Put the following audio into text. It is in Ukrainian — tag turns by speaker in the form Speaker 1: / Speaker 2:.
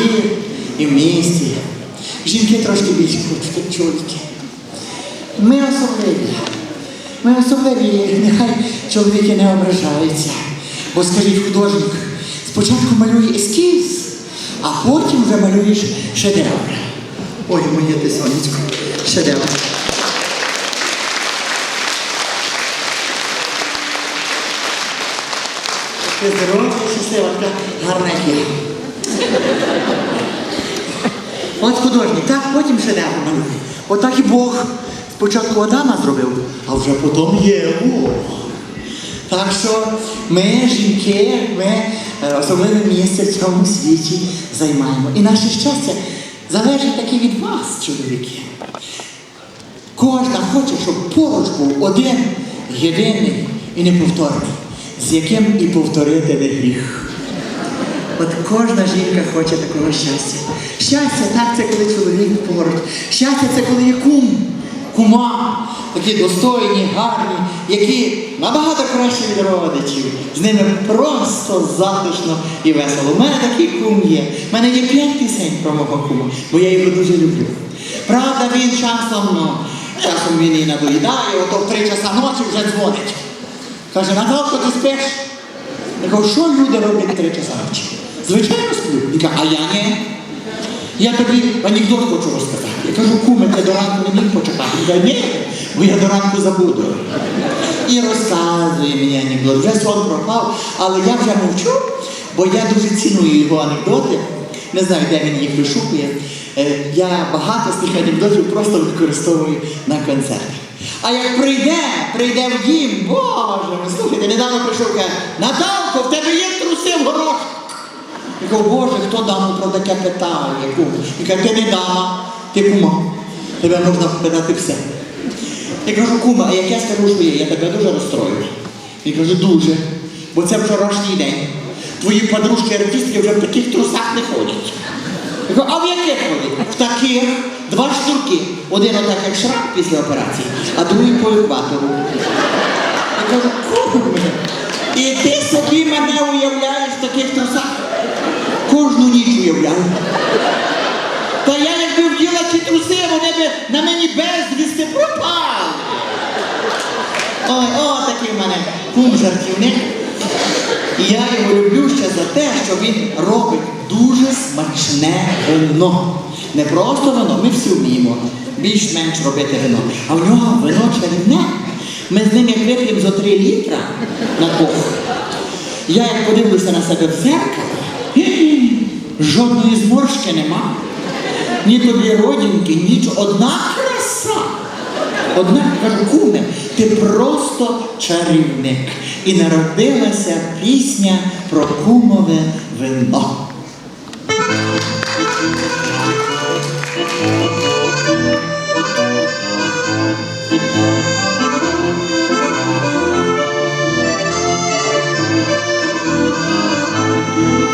Speaker 1: селі, і в місті. Жінки трошки більше хочуть, чоловіки. Ми особливі. Ми особливі, нехай чоловіки не ображаються. Бо скажіть, художник спочатку малює ескіз, а потім вже малюєш шедевр. Ой, моє ти сонечко, шедевр. Ти здорова, щаслива, така гарна я. От художник, так, потім шедевр малює. Отак і Бог спочатку Адама зробив, а вже потім Єву. Так що ми, жінки, ми е, особливе місце в цьому світі займаємо. І наше щастя залежить таки від вас, чоловіки. Кожна хоче, щоб поруч був один єдиний і неповторний, з яким і повторити не гріх. От кожна жінка хоче такого щастя. Щастя, так, це коли чоловік поруч. Щастя це коли є кум, кума, такі достойні, гарні, які набагато кращі від родичів. З ними просто затишно і весело. У мене такий кум є. У мене є п'ять пісень про мого кума, бо я його дуже люблю. Правда, він часом, ну, часом він і надоїдає, ото в три часа ночі вже дзвонить. Каже, Наталко, ти спиш? Я кажу, що люди роблять три часа ночі? Звичайно сплю. Він каже, а я ні. Я тобі анекдот хочу розказати. Я кажу, куме, ти до ранку не міг почекати. Він каже, ні, бо я до ранку забуду. І розказує мені анекдот. Вже сон пропав, але я вже мовчу, бо я дуже ціную його анекдоти. Не знаю, де він їх вишукує. Е, Я багато з тих анекдотів просто використовую на концертах. А як прийде, прийде в дім, боже, ви слухайте, недавно прийшов каже, Наталко, в тебе є труси кажу, Боже, хто даму про таке питає? Кум? Він каже, ти не дама, ти кума. Тебе можна питати все. Я кажу, кума, а як я скажу, я тебе дуже розстрою. Він каже, дуже. Бо це вчорашній день. Твої подружки артистки вже в таких трусах не ходять. Я кажу, а в яких ходять? В таких два штурки. Один отак як шрам після операції, а другий по екватору. Я кажу, куме, і ти собі мене уявляєш? Кожну ніч уявляю. Та я якби вділа ці труси, вони би на мені безвісти пропали. Ой, о, такий в мене кум жартівник. І я його люблю ще за те, що він робить дуже смачне вино. Не просто вино, ми всі вміємо більш-менш робити вино. А в нього вино чарівне. Ми з ним як вип'ємо за 3 літра на кухню. Я як подивлюся на себе в зеркало, жодної зморшки нема. Ні тобі родинки, нічого. Одна краса. Одна кажу, куме, ти просто чарівник. І народилася пісня про кумове вино.